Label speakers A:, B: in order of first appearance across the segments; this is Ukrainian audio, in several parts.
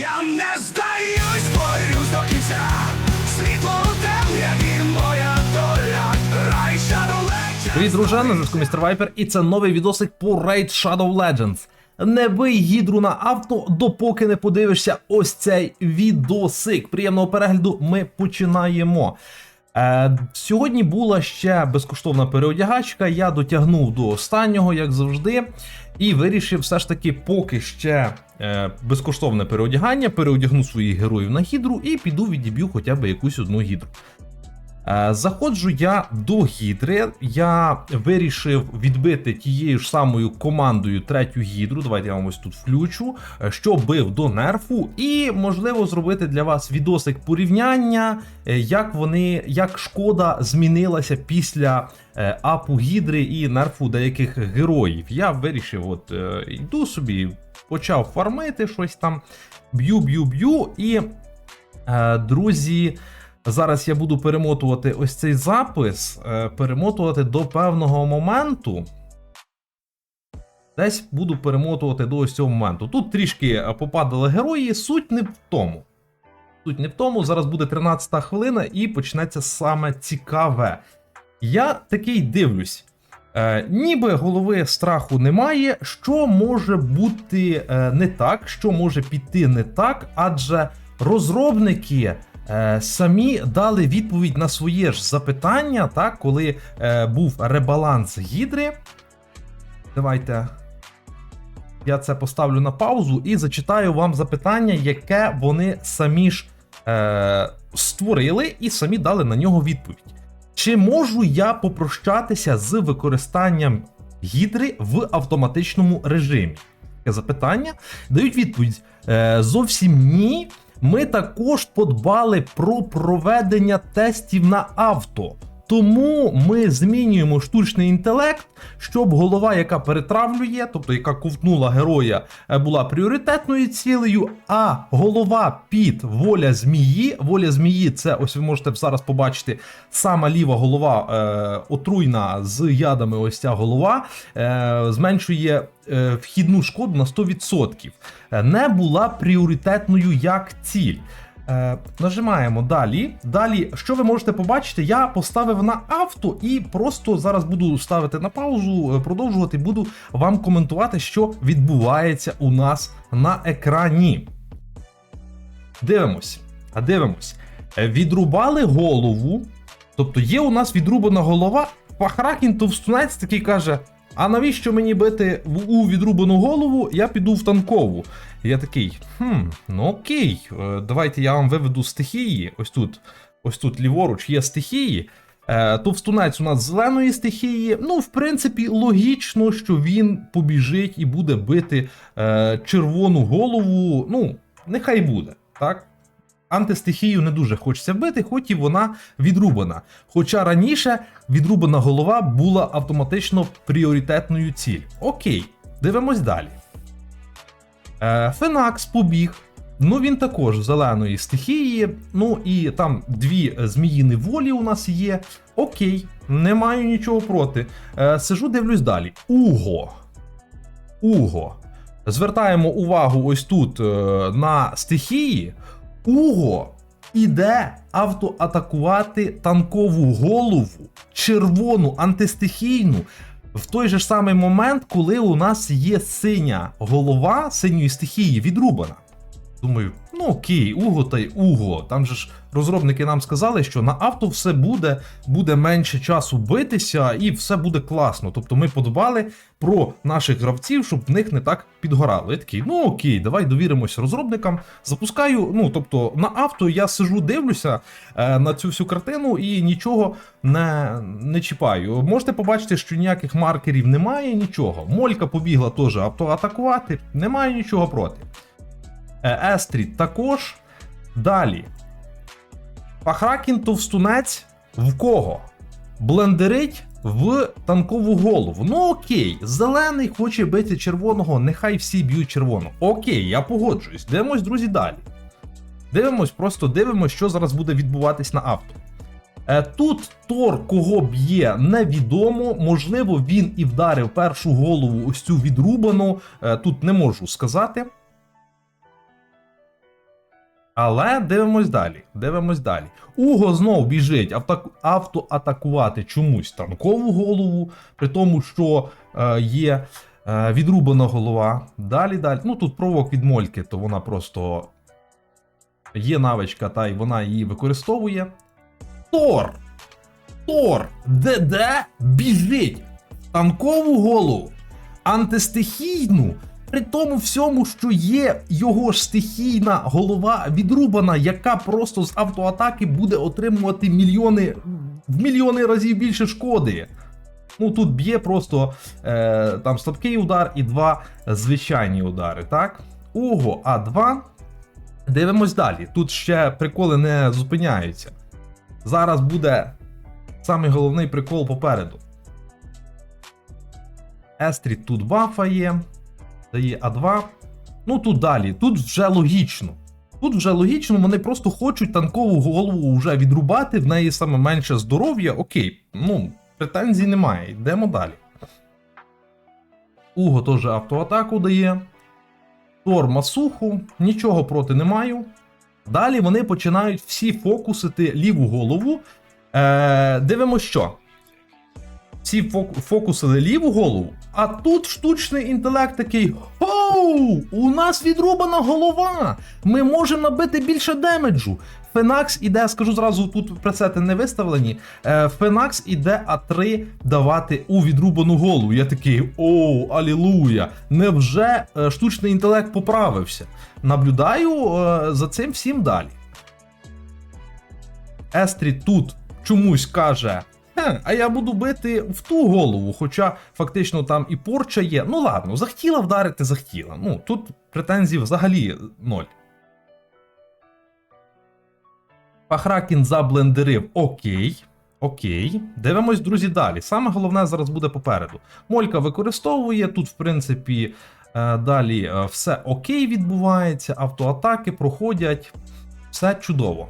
A: Я не здаюсь, борюсь до кінця. Світло темряві, моя доля. Рай Shadow Legends.
B: Привіт, друже, на зв'язку містер Вайпер, і це новий відосик по Raid Shadow Legends. Не бий гідру на авто, допоки не подивишся ось цей відосик. Приємного перегляду, ми починаємо. Е, сьогодні була ще безкоштовна переодягачка. Я дотягнув до останнього, як завжди, і вирішив все ж таки, поки ще е, безкоштовне переодягання, переодягну своїх героїв на гідру і піду відіб'ю хоча б якусь одну гідру. Е, Заходжу я до гідри. Я вирішив відбити тією ж самою командою третю гідру. Давайте я вам ось тут включу, е, що бив до нерфу, і можливо зробити для вас відосик порівняння, е, як вони, як шкода змінилася після апу гідри і нерфу деяких героїв. Я вирішив, от йду собі, почав фармити щось там, б'ю, б'ю, б'ю, і друзі. Зараз я буду перемотувати ось цей запис, е, перемотувати до певного моменту. Десь буду перемотувати до ось цього моменту. Тут трішки е, попадали герої, суть не в тому. Суть не в тому. Зараз буде 13 хвилина і почнеться саме цікаве. Я такий дивлюсь. Е, ніби голови страху немає. Що може бути е, не так, що може піти не так, адже розробники самі дали відповідь на своє ж запитання, так, коли е, був ребаланс гідри. Давайте. Я це поставлю на паузу і зачитаю вам запитання, яке вони самі ж е, створили і самі дали на нього відповідь. Чи можу я попрощатися з використанням гідри в автоматичному режимі? Таке запитання. Дають відповідь: е, зовсім ні. Ми також подбали про проведення тестів на авто. Тому ми змінюємо штучний інтелект, щоб голова, яка перетравлює, тобто яка ковтнула героя, е, була пріоритетною цілею, а голова під воля змії. Воля змії це ось ви можете зараз побачити сама ліва голова е, отруйна з ядами. Ось ця голова е, зменшує е, вхідну шкоду на 100%. Е, Не була пріоритетною як ціль. Е, нажимаємо далі. Далі, що ви можете побачити, я поставив на авто і просто зараз буду ставити на паузу, е, продовжувати, буду вам коментувати, що відбувається у нас на екрані. Дивимось. А дивимось. Е, Відрубали голову. Тобто є у нас відрубана голова. Пахракін товстунець такий каже: А навіщо мені бити в- у відрубану голову? Я піду в танкову. Я такий, хм, ну окей, е, давайте я вам виведу стихії. Ось тут, ось тут ліворуч є стихії. Е, Товстунець у нас зеленої стихії. Ну, в принципі, логічно, що він побіжить і буде бити е, червону голову. Ну, нехай буде, так? Антистихію не дуже хочеться вбити, хоч і вона відрубана. Хоча раніше відрубана голова була автоматично пріоритетною ціль. Окей, дивимось далі. Е, Фенакс побіг. Ну, він також зеленої стихії. Ну і там дві зміїни волі у нас є. Окей, не маю нічого проти. Е, сижу, дивлюсь далі. Уго. Уго. Звертаємо увагу ось тут е, на стихії. Уго іде автоатакувати танкову голову, червону антистихійну. В той же ж самий момент, коли у нас є синя голова синьої стихії відрубана. Думаю, ну окей, Уго та й Уго. Там же ж розробники нам сказали, що на авто все буде, буде менше часу битися, і все буде класно. Тобто ми подбали про наших гравців, щоб в них не так підгорало. Я такий, ну окей, давай довіримось розробникам. Запускаю. Ну тобто на авто я сижу, дивлюся е, на цю всю картину і нічого не, не чіпаю. Можете побачити, що ніяких маркерів немає, нічого. Молька побігла теж автоатакувати, немає нічого проти. Е, Естріт також. Далі. Пахракін товстунець в кого? Блендерить в танкову голову. Ну окей, зелений хоче бити червоного, нехай всі б'ють червоного. Окей, я погоджуюсь. Дивимось, друзі, далі. Дивимось, просто дивимось, що зараз буде відбуватись на авто. Е, Тут Тор кого б'є, невідомо. Можливо, він і вдарив першу голову ось цю відрубану. Е, Тут не можу сказати. Але дивимось далі. Дивимось далі. Уго знов біжить авто, автоатакувати чомусь танкову голову, при тому, що е, є е, відрубана голова. Далі, далі. Ну тут провок від Мольки, то вона просто є навичка, та й вона її використовує. Тор! Тор! ДД біжить танкову голову, антистихійну. При тому всьому, що є його стихійна голова відрубана, яка просто з автоатаки буде отримувати мільйони в мільйони разів більше шкоди. Ну тут б'є просто е, там слабкий удар і два звичайні удари, так? Ого, А2. Дивимось далі. Тут ще приколи не зупиняються. Зараз буде самий головний прикол попереду. Естріт тут бафає, дає А2. Ну тут далі, тут вже логічно. Тут вже логічно, вони просто хочуть танкову голову вже відрубати, в неї саме менше здоров'я. Окей, ну, претензій немає. Йдемо далі. Уго теж автоатаку дає. Тор масуху, нічого проти не маю. Далі вони починають всі фокусити ліву голову. Е, дивимось що. Фок- фокусили ліву голову, а тут штучний інтелект такий: Оу! У нас відрубана голова! Ми можемо набити більше демеджу. Фенакс іде, скажу зразу, тут пресети не виставлені. Е, Фенакс іде А3 давати у відрубану голову. Я такий: оу, алілуя! Невже е, штучний інтелект поправився? Наблюдаю е, за цим всім далі. Естрі тут чомусь каже. «Хе, а я буду бити в ту голову, хоча фактично там і порча є. Ну ладно, захотіла вдарити, захотіла. Ну, тут претензій взагалі ноль. Пахракін заблендерив. Окей. Окей. Дивимось, друзі, далі. Саме головне зараз буде попереду. Молька використовує. Тут, в принципі, е, далі е, все окей відбувається, автоатаки проходять. Все чудово.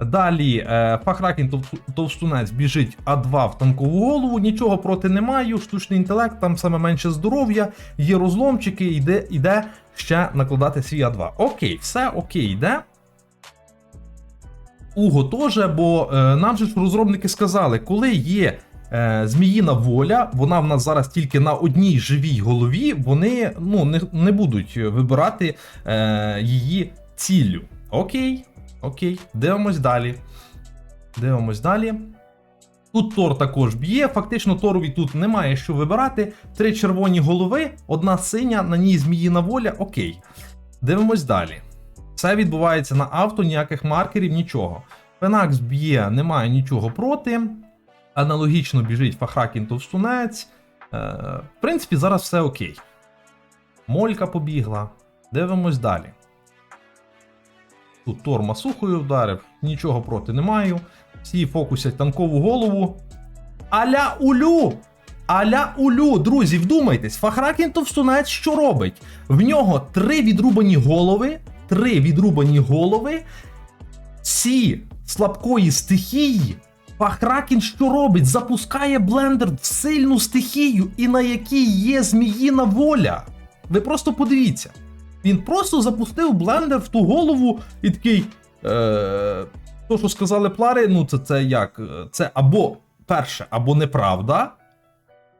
B: Далі е, Фахракін Тов- Товстунець біжить А2 в танкову голову, нічого проти не маю, штучний інтелект, там саме менше здоров'я, є розломчики, йде, йде ще накладати свій А2. Окей, все окей, йде. Уго теж, бо е, нам же ж розробники сказали, коли є е, зміїна воля, вона в нас зараз тільки на одній живій голові, вони ну, не, не будуть вибирати е, її ціллю. Окей, окей, дивимось далі. Дивимось далі. Тут Тор також б'є. Фактично, Торові тут немає що вибирати. Три червоні голови, одна синя, на ній зміїна воля. Окей. Дивимось далі. Все відбувається на авто, ніяких маркерів, нічого. Фенакс б'є, немає нічого проти. Аналогічно біжить Фахракін Товстунець. Е, в принципі, зараз все окей. Молька побігла. Дивимось далі. Тут Тор масухою вдарив, нічого проти не маю. Всі фокусять танкову голову. Аля улю! Аля улю, друзі, вдумайтесь, Фахракін Товстунець що робить? В нього три відрубані голови, три відрубані голови, ці слабкої стихії. Фахракін що робить? Запускає блендер в сильну стихію, і на якій є зміїна воля. Ви просто подивіться. Він просто запустив блендер в ту голову і такий. Е, то, що сказали плари, ну це, це як? Е, Це або перше, або неправда.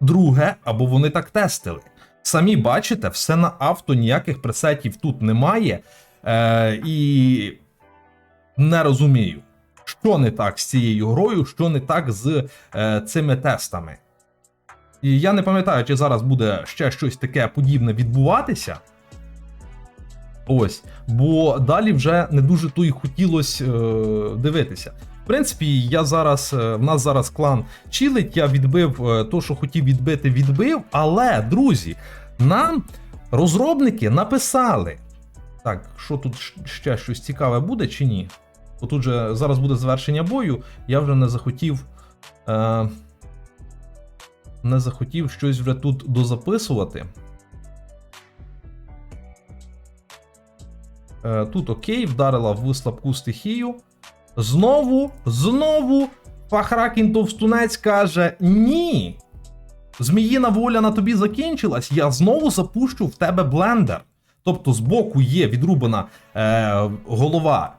B: Друге, або вони так тестили. Самі бачите, все на авто, ніяких пресетів тут немає. Е, і не розумію, що не так з цією грою, що не так з е, цими тестами. І я не пам'ятаю, чи зараз буде ще щось таке подібне відбуватися. Ось, бо далі вже не дуже то й хотілося е, дивитися. В принципі, я зараз, е, в нас зараз клан чилить, я відбив е, то, що хотів відбити, відбив. Але, друзі, нам розробники написали. Так, що тут ще щось цікаве буде чи ні? Бо тут же зараз буде завершення бою, я вже не захотів. Е, не захотів щось вже тут дозаписувати. Тут окей, вдарила в слабку стихію. Знову, знову Фахракін Товстунець каже: Ні. Зміїна воля на тобі закінчилась, я знову запущу в тебе блендер. Тобто збоку є відрубана е, голова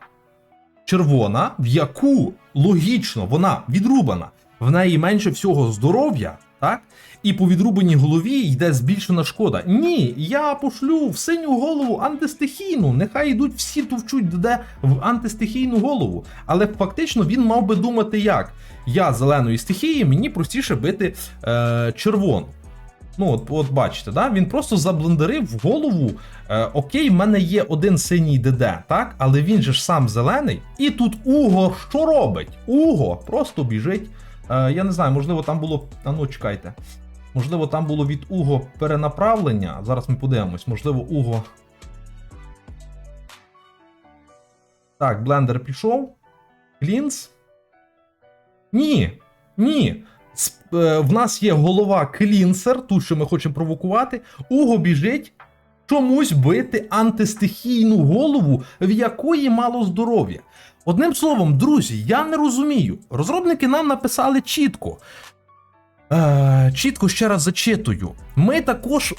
B: червона, в яку логічно вона відрубана, в неї менше всього здоров'я, так? І по відрубаній голові йде збільшена шкода. Ні, я пошлю в синю голову антистихійну. Нехай йдуть всі товчуть де в антистихійну голову. Але фактично він мав би думати як? Я зеленої стихії, мені простіше бити е, червону. Ну, от, от бачите, да? він просто заблендерив в голову. Е, окей, в мене є один синій ДД, так? Але він же ж сам зелений. І тут Уго що робить? Уго просто біжить. Е, я не знаю, можливо, там було. А ну, чекайте. Можливо, там було від Уго перенаправлення. Зараз ми подивимось. Можливо, Уго. Так, блендер пішов. Клінс. Ні. Ні. Е, В нас є голова клінсер, ту, що ми хочемо провокувати. Уго біжить чомусь бити антистихійну голову, в якої мало здоров'я. Одним словом, друзі, я не розумію. Розробники нам написали чітко. Е, чітко ще раз зачитую. Ми також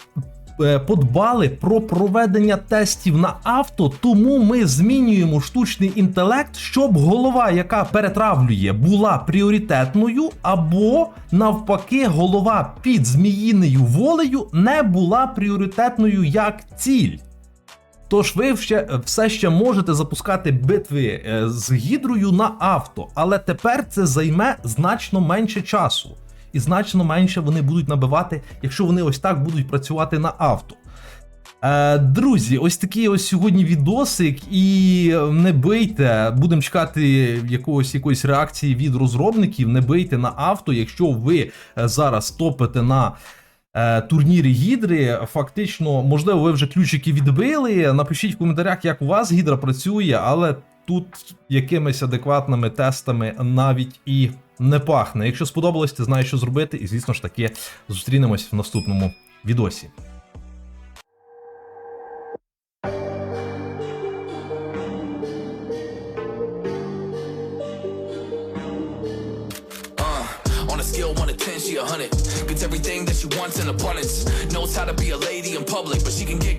B: подбали про проведення тестів на авто, тому ми змінюємо штучний інтелект, щоб голова, яка перетравлює, була пріоритетною, або навпаки, голова під зміїною волею не була пріоритетною як ціль. Тож ви ще, все ще можете запускати битви е, з гідрою на авто, але тепер це займе значно менше часу. І значно менше вони будуть набивати, якщо вони ось так будуть працювати на авто. Е, друзі, ось такий ось сьогодні відосик, і не бийте, будемо чекати якогось якоїсь реакції від розробників. Не бийте на авто, якщо ви е, зараз топите на е, турнірі Гідри. Фактично, можливо, ви вже ключики відбили. Напишіть в коментарях, як у вас Гідра працює, але тут якимись адекватними тестами навіть і не пахне. Якщо сподобалось, ти знаєш, що зробити, і звісно ж таки зустрінемось в наступному відосі.
C: Uh, on a scale 1 to 10, she a 100. Gets everything that she wants in abundance. Knows how to be a lady in public, but she can get